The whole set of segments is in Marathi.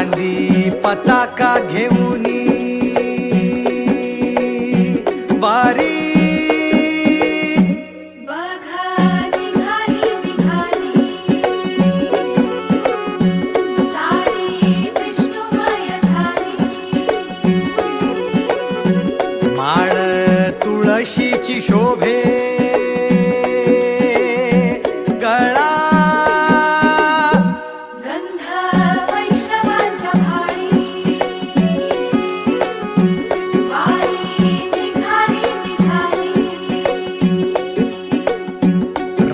चांदी पताका घेऊन वारी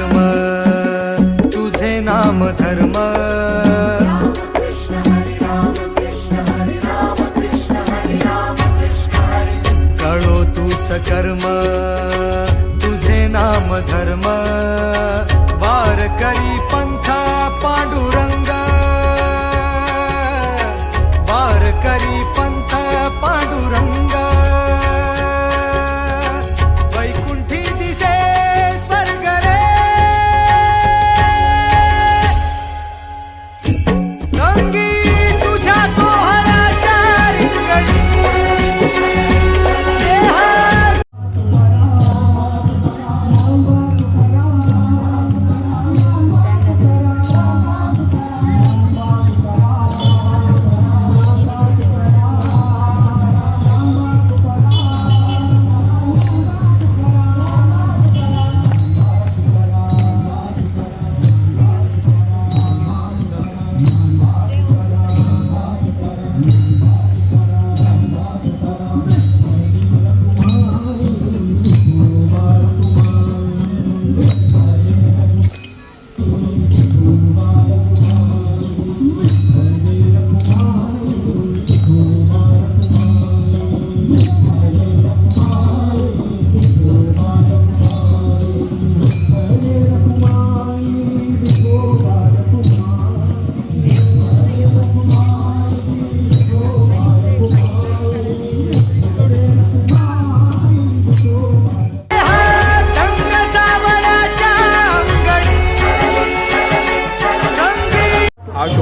धर्म तुझे नाम धर्म. कळो तूच कर्म तुझे नाम धर्म. वार करी पंथा पांडुरंग वार करी पंथ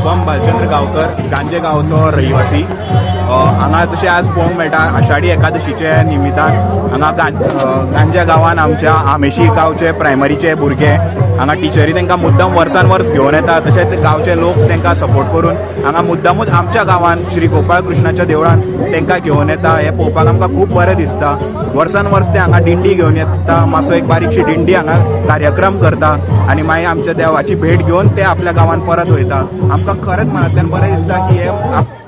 शुभम बालचंद्र गांवकर गांजे गांवचो रहिवासी. हांगा जशें आज पळोवंक मेळटा आषाढी एकादशीचे निमितान हांगा गांजे गांवान आमच्या आमेशी गांवचे प्रायमरीचे भुरगे हांगा टिचरी तांकां मुद्दम वर्सान वर्स घेवन येता तशेंच गांवचे लोक तांकां सपोर्ट करून हांगा मुद्दमूच आमच्या गांवान श्री गोपाळ कृष्णाच्या देवळान तांकां घेवन येता हें पळोवपाक आमकां खूब बरें दिसता. वर्सान वर्स ते हांगा दिंडी घेवन येता मातसो एक बारीकशी दिंडी हांगा कार्यक्रम करता आनी मागीर आमच्या देवाची भेट घेवन ते आपल्या गांवान परत वयता. आमकां खरेंच मनांतल्यान बरें दिसता की हे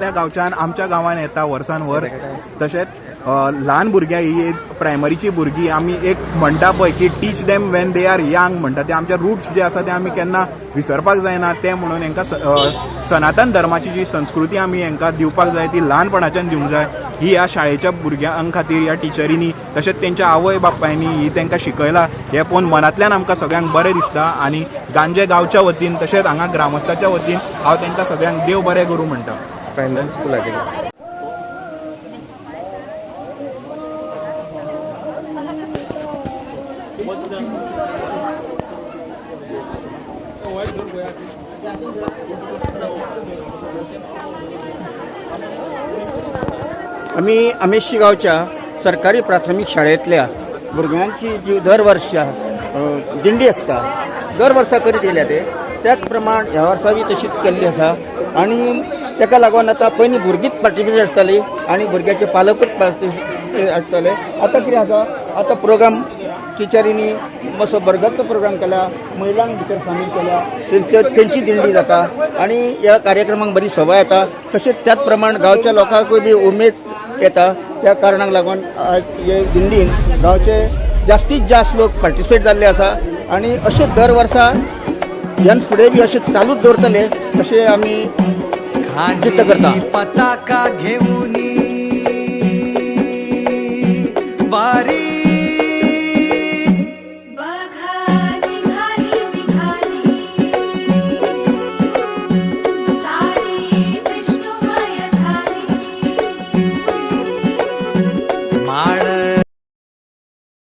आपल्या गांवच्यान आमच्या गांवान येता वर्सान वर्स. तशेंच ल्हान भुरग्यां ही प्रायमरीची भुरगीं आमी एक म्हणटा पळय की teach them when they are young म्हणटा. ते आमचे रुट्स जे आसा ते आमी केन्ना विसरपाक जायना. ते म्हणून हांकां स- सनातन धर्माची जी संस्कृती आमी हांकां दिवपाक जाय ती ल्हानपणाच्यान दिवंक जाय. ही ह्या शाळेच्या भुरग्यां खातीर ह्या टिचरींनी तशेंच तेंच्या आवय बापायनी ही तेंकां शिकयला. हें पळोवन मनांतल्यान आमकां सगळ्यांक बरें दिसता आनी गांजे गांवच्या वतीन तशेंच हांगा ग्रामस्थाच्या वतीन हांव तेंकां सगळ्यांक देव बरें करूं म्हणटा. प्रायमरी स्कुलाचे आम्ही आमेशी गावच्या सरकारी प्राथमिक शाळेतल्या भुरग्यांची जी दर वर्सा दिंडी असता दर वर्सा करीत येयल्या ते. त्याच प्रमाण ह्या वर्सा बी तशीच केल्ली आसा आनी ताका लागून आतां पयलीं भुरगींच पार्टिसिपेट आसताली आनी भुरग्याचे पालकूच पार्टिसिपेट आसताले आतां कितें आसा आतां प्रोग्राम टिचरींनी मातसो बरगतचो प्रोग्राम केला महिलांक भितर सामील केल्या तेंच्यो तेंची दिंडी जाता. आनी ह्या कार्यक्रमाक बरी सवाय येता. तशेंच त्याच प्रमाण गांवच्या लोकांकूय बी उमेद येता. त्या कारणाक लागून हे दिंडीन गांवचे जास्तीत जास्त लोक पार्टिसिपेट जाल्ले आसा आनी अशें दर वर्सा ह्यान फुडें बी अशें चालूच दवरतले अशें आमी करता. पताका घेऊन वारी